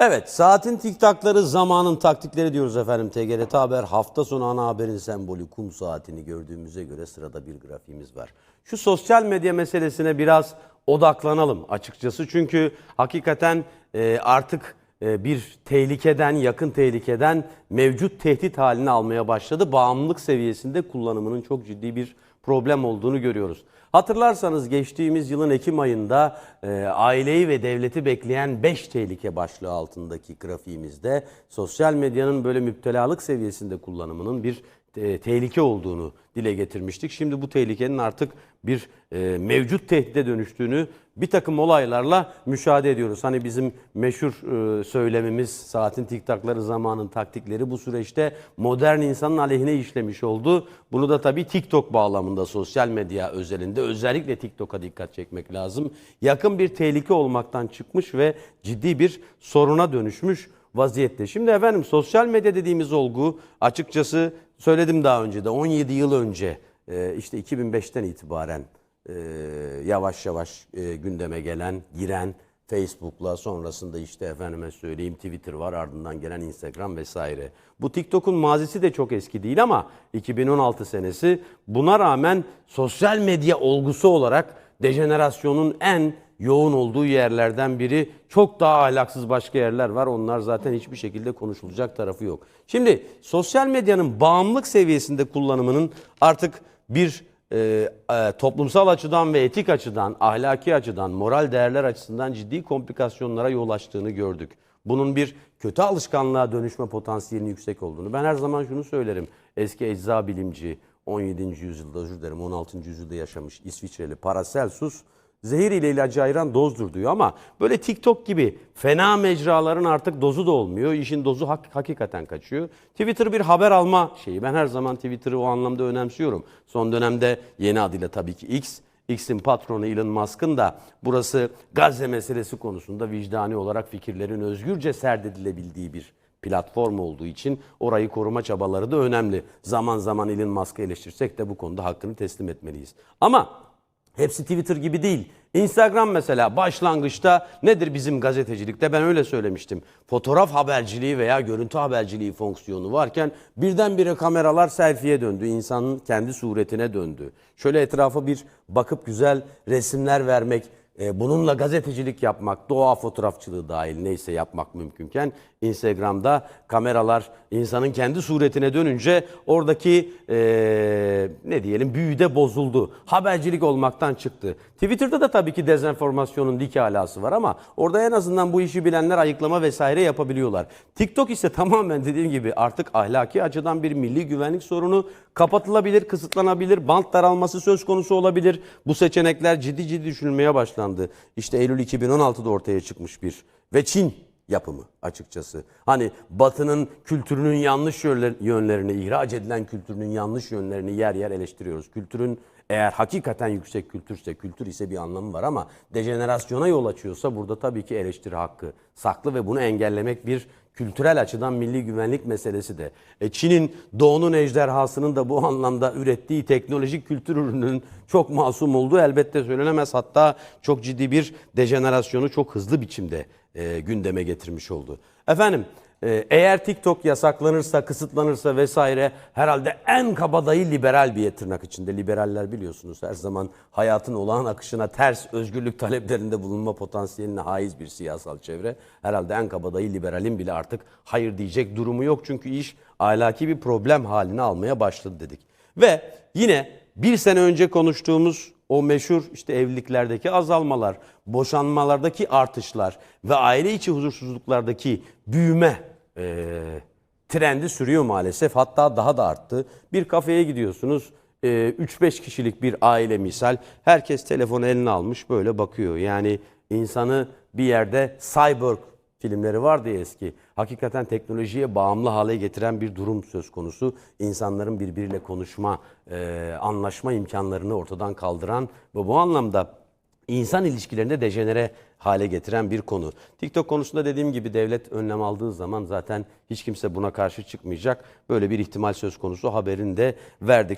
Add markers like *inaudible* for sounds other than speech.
Evet, saatin tiktakları, zamanın taktikleri diyoruz efendim. TGRT Haber hafta sonu ana haberin sembolü kum saatini gördüğümüze göre sırada bir grafiğimiz var. Şu sosyal medya meselesine biraz odaklanalım açıkçası. Çünkü hakikaten e, artık e, bir tehlikeden, yakın tehlikeden mevcut tehdit haline almaya başladı. Bağımlılık seviyesinde kullanımının çok ciddi bir problem olduğunu görüyoruz. Hatırlarsanız geçtiğimiz yılın Ekim ayında e, aileyi ve devleti bekleyen 5 tehlike başlığı altındaki grafiğimizde sosyal medyanın böyle müptelalık seviyesinde kullanımının bir e, tehlike olduğunu dile getirmiştik. Şimdi bu tehlikenin artık bir e, mevcut tehdide dönüştüğünü bir takım olaylarla müşahede ediyoruz. Hani bizim meşhur e, söylemimiz saatin tiktakları zamanın taktikleri bu süreçte modern insanın aleyhine işlemiş oldu. Bunu da tabii TikTok bağlamında sosyal medya özelinde özellikle TikTok'a dikkat çekmek lazım. Yakın bir tehlike olmaktan çıkmış ve ciddi bir soruna dönüşmüş vaziyette. Şimdi efendim sosyal medya dediğimiz olgu açıkçası söyledim daha önce de 17 yıl önce e, işte 2005'ten itibaren e, yavaş yavaş e, gündeme gelen, giren Facebook'la sonrasında işte efendime söyleyeyim Twitter var ardından gelen Instagram vesaire. Bu TikTok'un mazisi de çok eski değil ama 2016 senesi buna rağmen sosyal medya olgusu olarak dejenerasyonun en yoğun olduğu yerlerden biri. Çok daha ahlaksız başka yerler var. Onlar zaten hiçbir şekilde konuşulacak tarafı yok. Şimdi sosyal medyanın bağımlılık seviyesinde kullanımının artık bir e, e, toplumsal açıdan ve etik açıdan, ahlaki açıdan, moral değerler açısından ciddi komplikasyonlara yol açtığını gördük. Bunun bir kötü alışkanlığa dönüşme potansiyelinin yüksek olduğunu. Ben her zaman şunu söylerim. Eski ecza bilimci, 17. yüzyılda özür dilerim 16. yüzyılda yaşamış İsviçreli Paracelsus zehir ile ilacı ayıran dozdur diyor ama böyle TikTok gibi fena mecraların artık dozu da olmuyor. İşin dozu hak- hakikaten kaçıyor. Twitter bir haber alma şeyi. Ben her zaman Twitter'ı o anlamda önemsiyorum. Son dönemde yeni adıyla tabii ki X. X'in patronu Elon Musk'ın da burası Gazze meselesi konusunda vicdani olarak fikirlerin özgürce serdedilebildiği bir platform olduğu için orayı koruma çabaları da önemli. Zaman zaman Elon Musk'ı eleştirsek de bu konuda hakkını teslim etmeliyiz. Ama Hepsi Twitter gibi değil. Instagram mesela başlangıçta nedir bizim gazetecilikte ben öyle söylemiştim. Fotoğraf haberciliği veya görüntü haberciliği fonksiyonu varken birdenbire kameralar selfie'ye döndü. İnsanın kendi suretine döndü. Şöyle etrafa bir bakıp güzel resimler vermek, e, bununla gazetecilik yapmak, doğa fotoğrafçılığı dahil neyse yapmak mümkünken Instagram'da kameralar insanın kendi suretine dönünce oradaki e, ne diyelim büyü de bozuldu. Habercilik olmaktan çıktı. Twitter'da da tabii ki dezenformasyonun dik alası var ama orada en azından bu işi bilenler ayıklama vesaire yapabiliyorlar. TikTok ise *laughs* tamamen dediğim gibi artık ahlaki açıdan bir milli güvenlik sorunu kapatılabilir, kısıtlanabilir, bant daralması söz konusu olabilir. Bu seçenekler ciddi ciddi düşünülmeye başlandı. İşte Eylül 2016'da ortaya çıkmış bir ve Çin yapımı açıkçası. Hani Batı'nın kültürünün yanlış yönler- yönlerini, ihraç edilen kültürünün yanlış yönlerini yer yer eleştiriyoruz. Kültürün eğer hakikaten yüksek kültürse, kültür ise bir anlamı var ama dejenerasyona yol açıyorsa burada tabii ki eleştiri hakkı saklı ve bunu engellemek bir kültürel açıdan milli güvenlik meselesi de. E, Çin'in doğunun ejderhasının da bu *laughs* anlamda ürettiği teknolojik kültür ürününün çok masum olduğu elbette söylenemez. Hatta çok ciddi bir dejenerasyonu çok hızlı biçimde e, gündeme getirmiş oldu. Efendim eğer TikTok yasaklanırsa, kısıtlanırsa vesaire herhalde en kabadayı liberal bir tırnak içinde. Liberaller biliyorsunuz her zaman hayatın olağan akışına ters özgürlük taleplerinde bulunma potansiyeline haiz bir siyasal çevre. Herhalde en kabadayı liberalin bile artık hayır diyecek durumu yok. Çünkü iş ahlaki bir problem haline almaya başladı dedik. Ve yine bir sene önce konuştuğumuz o meşhur işte evliliklerdeki azalmalar, boşanmalardaki artışlar ve aile içi huzursuzluklardaki büyüme eee, trendi sürüyor maalesef. Hatta daha da arttı. Bir kafeye gidiyorsunuz. eee, 3-5 kişilik bir aile misal. Herkes telefonu eline almış böyle bakıyor. Yani insanı bir yerde cyborg filmleri vardı ya eski. Hakikaten teknolojiye bağımlı hale getiren bir durum söz konusu. İnsanların birbiriyle konuşma, e, anlaşma imkanlarını ortadan kaldıran ve bu anlamda insan ilişkilerinde dejenere hale getiren bir konu. TikTok konusunda dediğim gibi devlet önlem aldığı zaman zaten hiç kimse buna karşı çıkmayacak. Böyle bir ihtimal söz konusu haberini de verdik.